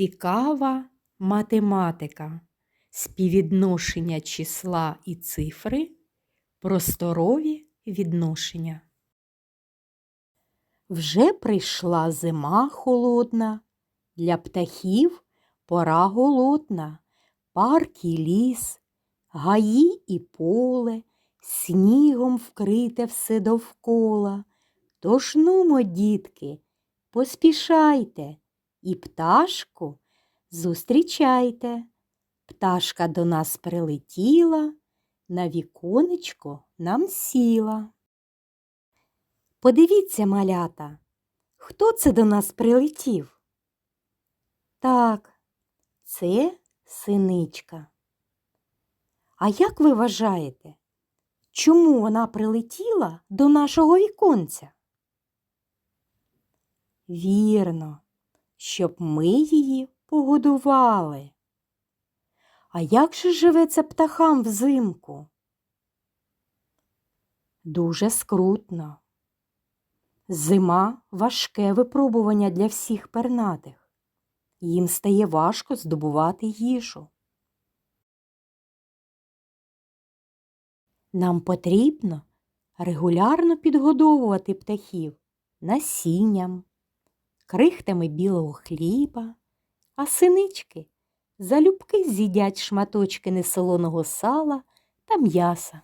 Цікава математика. Співвідношення числа і цифри. Просторові відношення. Вже прийшла зима холодна, для птахів пора голодна, парк і ліс, гаї і поле, снігом вкрите все довкола. Тож нумо, дітки, поспішайте і пташку зустрічайте. Пташка до нас прилетіла, на віконечко нам сіла. Подивіться, малята, хто це до нас прилетів? Так, це синичка. А як ви вважаєте, чому вона прилетіла до нашого віконця? Вірно, щоб ми її погодували. А як же живеться птахам взимку? Дуже скрутно. Зима важке випробування для всіх пернатих. Їм стає важко здобувати їжу. Нам потрібно регулярно підгодовувати птахів насінням, крихтами білого хліба, а синички залюбки з'їдять шматочки несолоного сала та м'яса.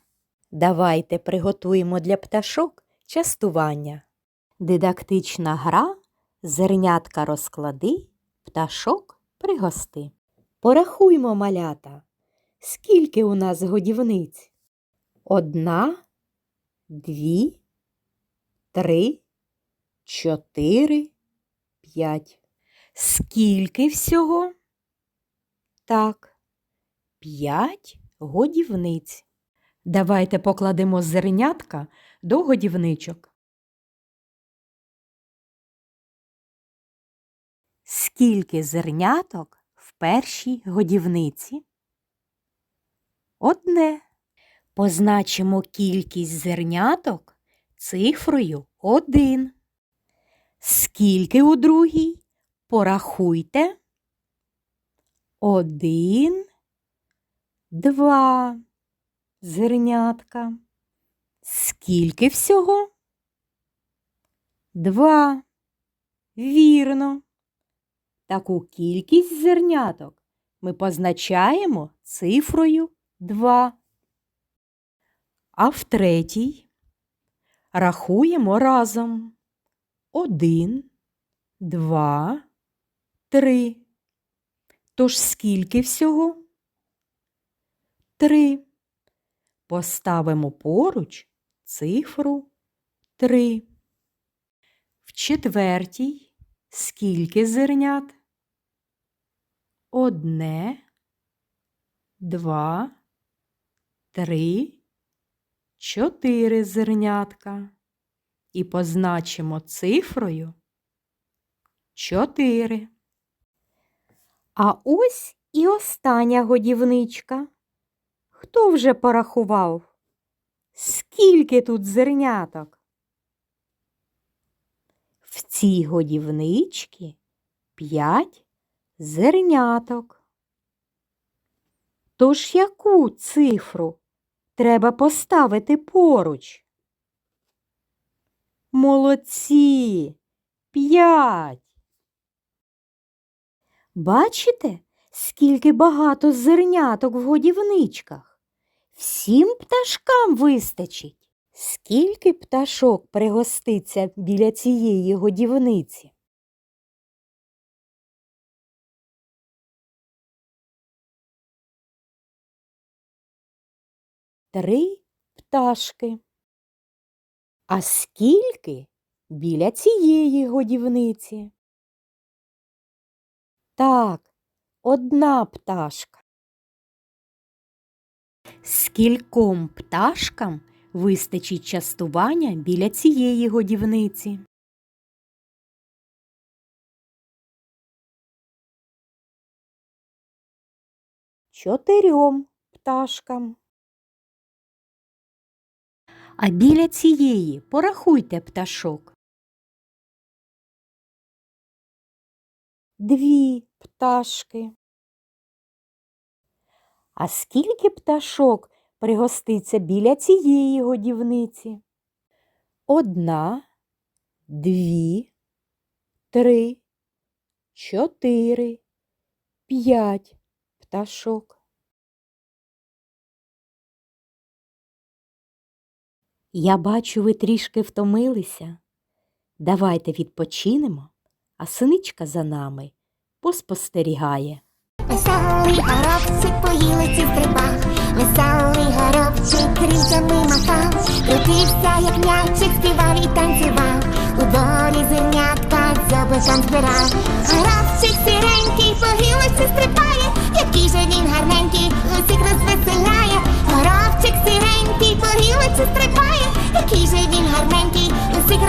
Давайте приготуємо для пташок частування. Дидактична гра зернятка розклади, пташок пригости. Порахуймо малята, скільки у нас годівниць? Одна, дві, три, чотири, п'ять. Скільки всього? Так, п'ять годівниць. Давайте покладемо зернятка до годівничок. Скільки зерняток в першій годівниці? Одне. Позначимо кількість зерняток цифрою один. Скільки у другій? Порахуйте. Один, два зернятка. Скільки всього? Два. Вірно. Таку кількість зерняток ми позначаємо цифрою 2. А в третій рахуємо разом. Один, два, три. Тож скільки всього? Три. Поставимо поруч цифру 3. В четвертій скільки зернят? Одне, два, три, чотири зернятка. І позначимо цифрою 4. А ось і остання годівничка. Хто вже порахував? Скільки тут зерняток? В цій годівничці п'ять зерняток. Тож яку цифру треба поставити поруч? Молодці п'ять. Бачите, скільки багато зерняток в годівничках? Всім пташкам вистачить. Скільки пташок пригоститься біля цієї годівниці? Три пташки. А скільки біля цієї годівниці? Так, одна пташка. Скільком пташкам вистачить частування біля цієї годівниці? Чотирьом пташкам. А біля цієї порахуйте пташок. дві пташки. А скільки пташок пригоститься біля цієї годівниці? Одна, дві, три, чотири, п'ять пташок. Я бачу, ви трішки втомилися. Давайте відпочинемо, а синичка за нами поспостерігає. Веселий горобчик по гілиці стрибав, веселий горобчик крильцями махав, крутився, як м'ячик, співав і танцював, у долі зернятка дзьобиком збирав. Горобчик сіренький по гілиці стрибає, який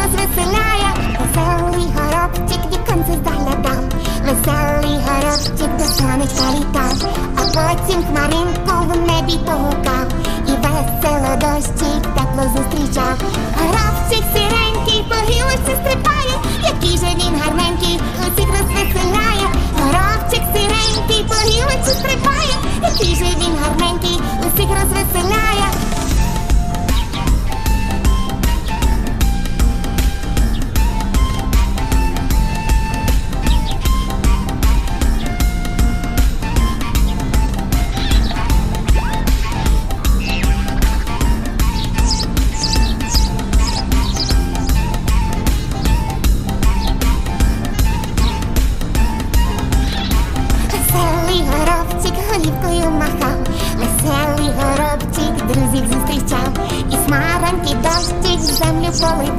розвеселяє. Веселий горобчик віконце заглядав, веселий горобчик до сонечка літав, а потім хмаринку в небі погукав, і весело дощик тепло зустрічав. Горобчик сіренький по гілиці стрибає, який же він гарненький, усіх розвеселяє. Горобчик сіренький по гілиці стрибає, який же він гарненький, усіх розвеселяє. Землю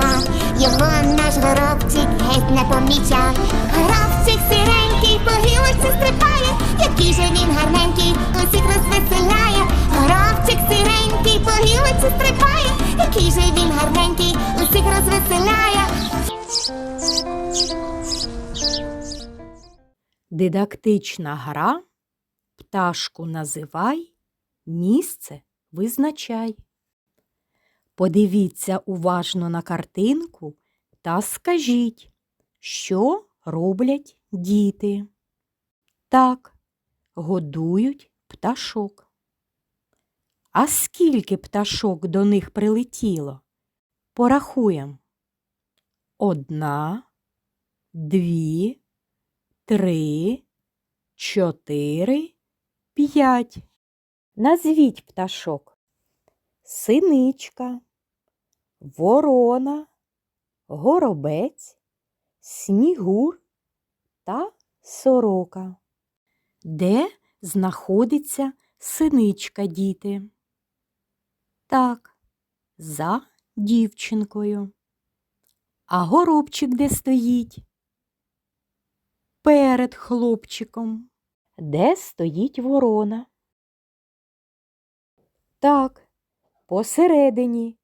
його наш горобчик геть не помічав. Горобчик сіренький по гілиці стрибає, який же він гарненький, усіх розвеселяє. Горобчик сіренький по гілиці стрибає, який же він гарненький, усіх розвеселяє. Дидактична гра Пташку називай, місце визначай. Подивіться уважно на картинку та скажіть, що роблять діти. Так, годують пташок. А скільки пташок до них прилетіло? Порахуємо. Одна, дві, три, чотири, п'ять. Назвіть пташок. Синичка, ворона, горобець, снігур та сорока. Де знаходиться синичка, діти? Так, за дівчинкою. А горобчик де стоїть? перед хлопчиком. Де стоїть ворона? Так, посередині,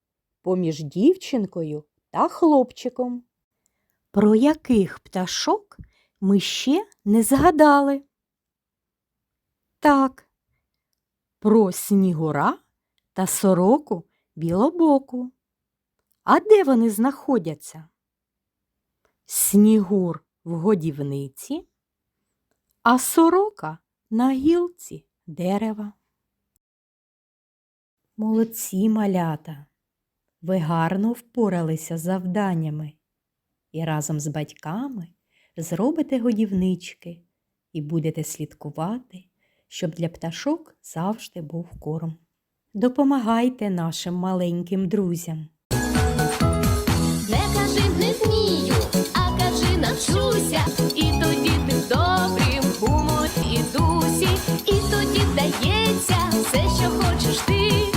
поміж дівчинкою та хлопчиком. Про яких пташок ми ще не згадали? Так, про снігура та сороку білобоку. А де вони знаходяться? Снігур в годівниці, а сорока на гілці дерева. Молодці малята, ви гарно впоралися з завданнями і разом з батьками зробите годівнички і будете слідкувати, щоб для пташок завжди був корм. Допомагайте нашим маленьким друзям. Не кажи не змію, а кажи навчуся. І тоді ти в добрім гуморі і дусі, і тоді дається все, що хочеш ти.